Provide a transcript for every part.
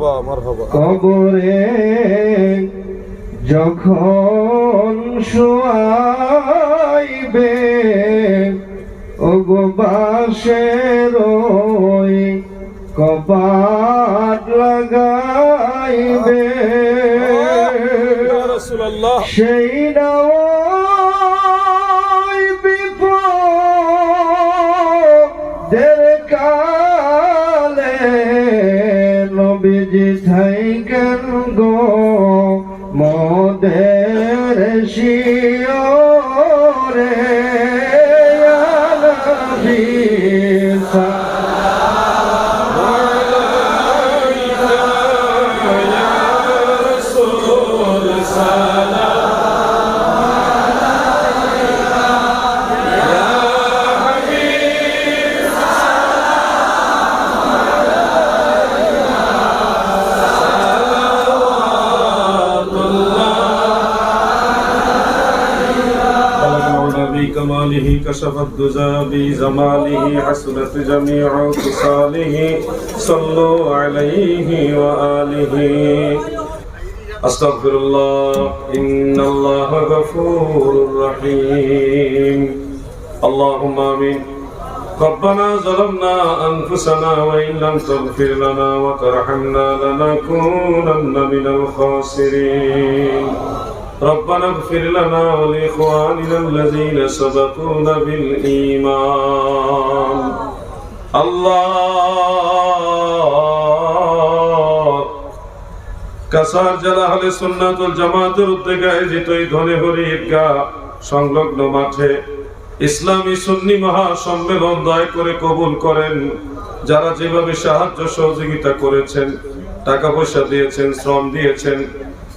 মারহাবা মারহাবা কবরে যখন শোয়াইবে ওই কপাট লাগাইবে। সেই নয় বিপদের কালে بكماله كشف الدجى بجماله حسنت جميع خصاله صلوا عليه وآله أستغفر الله إن الله غفور رحيم اللهم آمين ربنا ظلمنا أنفسنا وإن لم تغفر لنا وترحمنا لنكونن من الخاسرين ربنا اغفر لنا ولإخواننا الذين سبقونا بالإيمان الله কাসার জেলা হলে সুন্নাতুল জামাতের উদ্যোগে আয়োজিত এই ধনে হরি ঈদগাহ সংলগ্ন মাঠে ইসলামী সুন্নি মহা সম্মেলন দয় করে কবুল করেন যারা যেভাবে সাহায্য সহযোগিতা করেছেন টাকা পয়সা দিয়েছেন শ্রম দিয়েছেন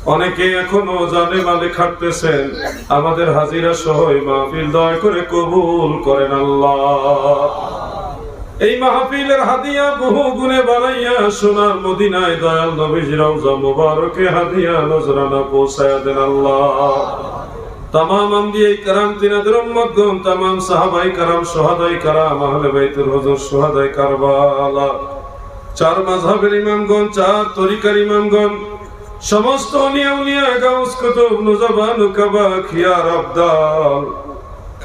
অনেকে এখনও জানে মালে খাটতেছেন আমাদের হাজিরা সহ মাহফিল দয় করে কবুল করেন আল্লাহ। এই মাহফিলের হাদিয়া বহু গুণে বাড়াইয়া সোনার মদিনায় দয়াল নবীজ মুবারকে হাদিয়া নজরানা পৌঁছায়া দেন আল্লাহ। তামাম আম্বিয়াই কারাম, তিনাদের তামাম সাহাবাই কারাম, সোহাদাই কারাম, আহলে বাইতুল সোহাদাই কারবালা। চার মাযহাবের ইমামগণ, চার তরিকার ইমামগণ সমস্ত নিয়া উলিয়া গাউস কুতুব আবদাল।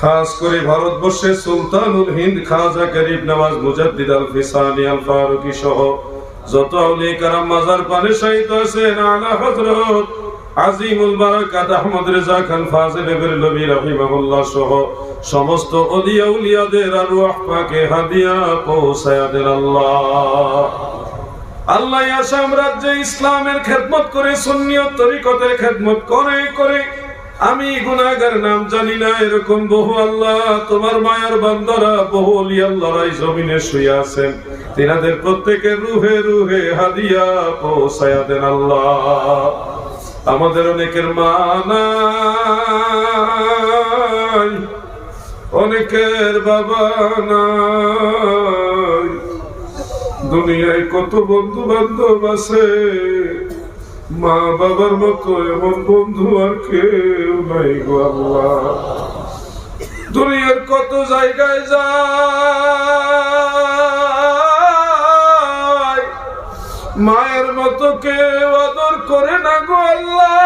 খাস করে ভারতবর্ষের সুলতানুল হিন্দ, খাজা গরিব নওয়াজ মুজাদ্দিদ, আল ফিসানি, আল ফারুকি সহ যত আউলিয়া কারাম মাজার পানে শহীদ আছেন আলা হযরত আজিমুল বারাকাত, আহমদ রেজা খান, ফাজিল বেরলভি রাহিমাহুল্লাহ সহ সমস্ত ওলিয়া উলিয়াদের আরওয়াহ পাকে হাদিয়া পৌঁছায়া দেন আল্লাহ। আল্লাহ আসাম রাজ্যে ইসলামের খেদমত করে, সুন্নিয়ত তরিকতের খেদমত করে করে। আমি গুনাহগার নাম জানি না, এরকম বহু আল্লাহ, তোমার মায়ার বান্দারা, বহু আল্লাহরাই জমিনে শুয়ে আছেন। তিনাদের প্রত্যেকের রুহে রুহে হাদিয়া পৌঁছায়া দেন আল্লাহ। আমাদের অনেকের মা নাই, অনেকের বাবা নাই। দুনিয়ায় কত বন্ধু বান্ধব আছে? মা বাবার মতো এমন বন্ধু আর কেউ নাই গো আল্লাহ। দুনিয়ার কত জায়গায় যায়। মায়ের মতো কেউ আদর করে না গো আল্লাহ।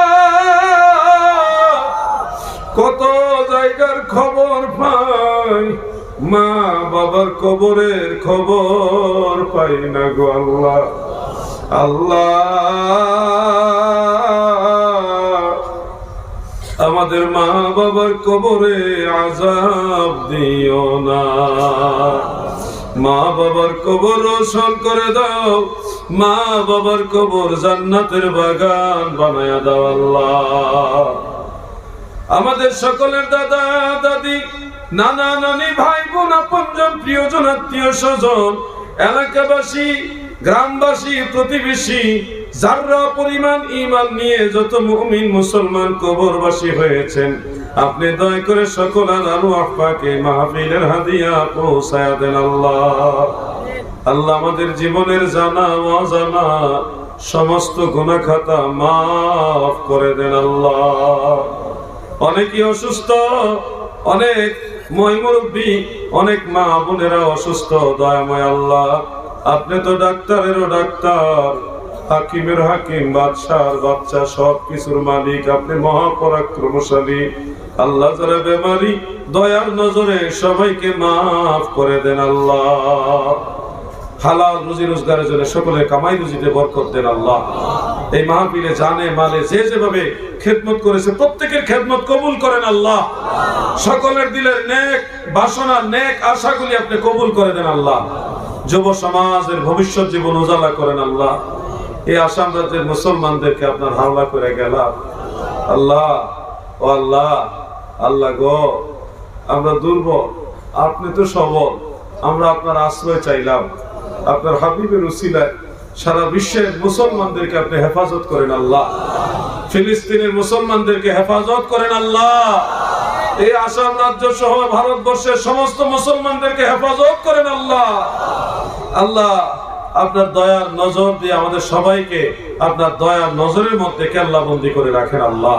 কত জায়গার খবর পাই। মা বাবার কবরের খবর পাই না গো আল্লাহ। আল্লাহ। আমাদের মা বাবার কবরে আজাব দিও না। মা বাবার কবর রোশন করে দাও। মা বাবার কবর জান্নাতের বাগান বানায়া দাও আল্লাহ। আমাদের সকলের দাদা দাদি নানা নানি ভাই বোন আপনজন, প্রিয়জন, আত্মীয় স্বজন, এলাকাবাসী, গ্রামবাসী, প্রতিবেশী, যাররা পরিমাণ ইমান নিয়ে যত মুমিন মুসলমান কবরবাসী হয়েছেন, আপনি দয়া করে সকল আলু আফাকে মাহফিলের হাদিয়া পৌঁছায়া দেন আল্লাহ। আল্লাহ আমাদের জীবনের জানা, অজানা সমস্ত গুনাহ খাতা মাফ করে দেন আল্লাহ। অনেকেই অসুস্থ, অনেক মহিমুরব্বী অনেক মা বোনেরা অসুস্থ, দয়াময় আল্লাহ। আপনি তো ডাক্তারেরও ডাক্তার। হাকিমের হাকিম, বাদশার বাচ্চা সব কিছুর মালিক। আপনি মহাপরাক্রমশালী। আল্লাহ যারা বেমারি, দয়ার নজরে সবাইকে মাফ করে দেন আল্লাহ। হালাল রুজি রোজগারের জন্য সকলে কামাই রুজিতে বরকত দেন আল্লাহ। এই মাহফিলে জানে মালে যে যেভাবে খেদমত করেছে, প্রত্যেকের খেদমত কবুল করেন আল্লাহ। সকলের দিলের নেক বাসনা, নেক আশাগুলি আপনি কবুল করে দেন আল্লাহ। যুব সমাজের ভবিষ্যৎ জীবন উজালা করেন আল্লাহ। এই আসাম রাজ্যের মুসলমানদেরকে আপনার হাওলা করে গেলাম। আল্লাহ, ও আল্লাহ আল্লাহ গো, আমরা দুর্বল, আপনি তো সবল, আমরা আপনার আশ্রয় চাইলাম। আপনার হাবিবের উসিলায় সারা বিশ্বের মুসলমানদেরকে আপনি হেফাজত করেন আল্লাহ। ফিলিস্তিনের মুসলমানদেরকে হেফাজত করেন আল্লাহ। এই আসাম রাজ্য সহ ভারতবর্ষের সমস্ত মুসলমানদেরকে হেফাজত করেন আল্লাহ। আল্লাহ, আপনার দয়ার নজর দিয়ে আমাদের সবাইকে আপনার দয়ার নজরের মধ্যে কেল্লা বন্দি করে রাখেন আল্লাহ।